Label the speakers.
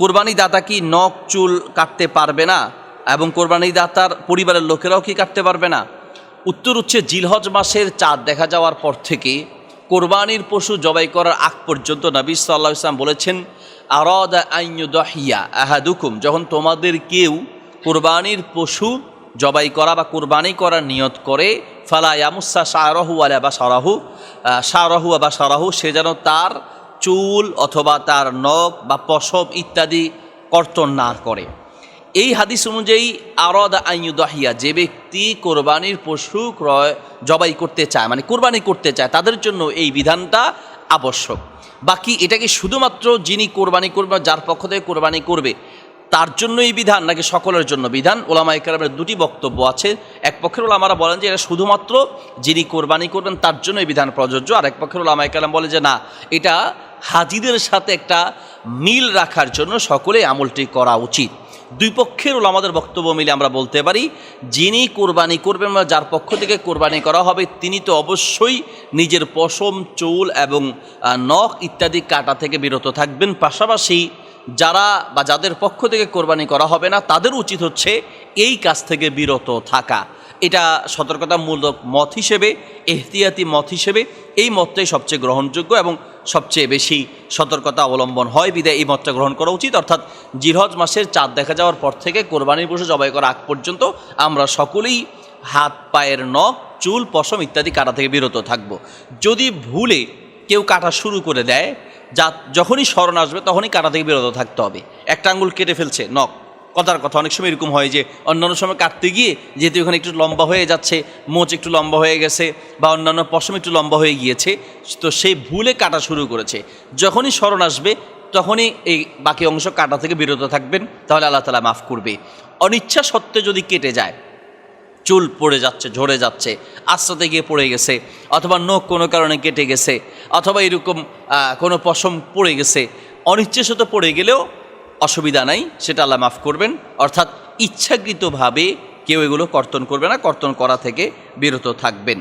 Speaker 1: কোরবানি দাতা কি নখ, চুল কাটতে পারবে না? এবং কোরবানি দাতার পরিবারের লোকেরাও কি কাটতে পারবে না? উত্তর হচ্ছে, জিলহজ মাসের চাঁদ দেখা যাওয়ার পর থেকে কোরবানির পশু জবাই করার আগ পর্যন্ত নবী সাল্লাহ ইসলাম বলেছেন, আরদ আইনুদহিয়া আহাদুকুম। যখন তোমাদের কেউ কোরবানির পশু জবাই করা বা কোরবানি করার নিয়ত করে, ফালা ইয়ামুসা শাহরহু বা সারাহু শাহরহু বা সারাহু সে যেন তার চুল অথবা তার নখ বা পশম ইত্যাদি কর্তন না করে। এই হাদিস অনুযায়ী আরদ আইয়ুদাহিয়া যে ব্যক্তি কোরবানির পশু ক্রয়, জবাই করতে চায় মানে কোরবানি করতে চায়, তাদের জন্য এই বিধানটা আবশ্যক। বাকি এটাকে শুধুমাত্র যিনি কোরবানি করবে যার পক্ষ থেকে কোরবানি করবে, তার জন্য এই বিধান নাকি সকলের জন্য বিধান? ওলামা একরামের দুটি বক্তব্য আছে। এক পক্ষের ওলামারা বলেন যে, এটা শুধুমাত্র যিনি কোরবানি করবেন, তার জন্য এই বিধান প্রযোজ্য। আর এক পক্ষের ওলামা একরাম বলে যে, না, এটা হাজিদের সাথে একটা মিল রাখার জন্য সকলে আমলটি করা উচিত। দুই পক্ষের ওলামাদের বক্তব্য মিলে আমরা বলতে পারি, যিনি কোরবানি করবেন বা যার পক্ষ থেকে কোরবানি করা হবে, তিনি তো অবশ্যই নিজের পশম, চুল এবং নখ ইত্যাদি কাটা থেকে বিরত থাকবেন। পাশাপাশি যারা বা যাদের পক্ষ থেকে কোরবানি করা হবে না, তাদের উচিত হচ্ছে এই কাজ থেকে বিরত থাকা। এটা সতর্কতামূলক মত হিসেবে, এহতিয়াতি মত হিসেবে এই মতটাই সবচেয়ে গ্রহণযোগ্য এবং সবচেয়ে বেশি সতর্কতা অবলম্বন হয় বিদায় এই মতটা গ্রহণ করা উচিত। অর্থাৎ জিরহজ মাসের চাঁদ দেখা যাওয়ার পর থেকে কোরবানির পশু জবাই করা আগ পর্যন্ত আমরা সকলেই হাত, পায়ের নখ, চুল, পশম ইত্যাদি কাটা থেকে বিরত থাকব। যদি ভুলে কেউ কাটা শুরু করে দেয়, যা যখনই স্মরণ আসবে তখনই কাটা থেকে বিরত থাকতে হবে। একটা আঙ্গুল কেটে ফেলছে, নখ। কথার কথা। অনেক সময় এরকম হয় যে অন্যান্য সময় কাটতে গিয়ে যেহেতু ওখানে একটু লম্বা হয়ে যাচ্ছে, মোচ একটু লম্বা হয়ে গেছে বা অন্যান্য পশম একটু লম্বা হয়ে গিয়েছে, তো সেই ভুলে কাটা শুরু করেছে। যখনই স্মরণ আসবে, তখনই এই বাকি অংশ কাটা থেকে বিরত থাকবেন, তাহলে আল্লাহ তালা মাফ করবে। অনিচ্ছা সত্ত্বে যদি কেটে যায়, চুল পড়ে যাচ্ছে, ঝরে যাচ্ছে, আস্তাতে গিয়ে পড়ে গেছে, অথবা নখ কোনো কারণে কেটে গেছে, অথবা এরকম কোনো পশম পড়ে গেছে অনিচ্ছাসত পড়ে গেলেও অসুবিধা নাই, সেটা আল্লাহ মাফ করবেন। অর্থাৎ ইচ্ছাকৃতভাবে কেউ এগুলো কর্তন করবে না, কর্তন করা থেকে বিরত থাকবেন।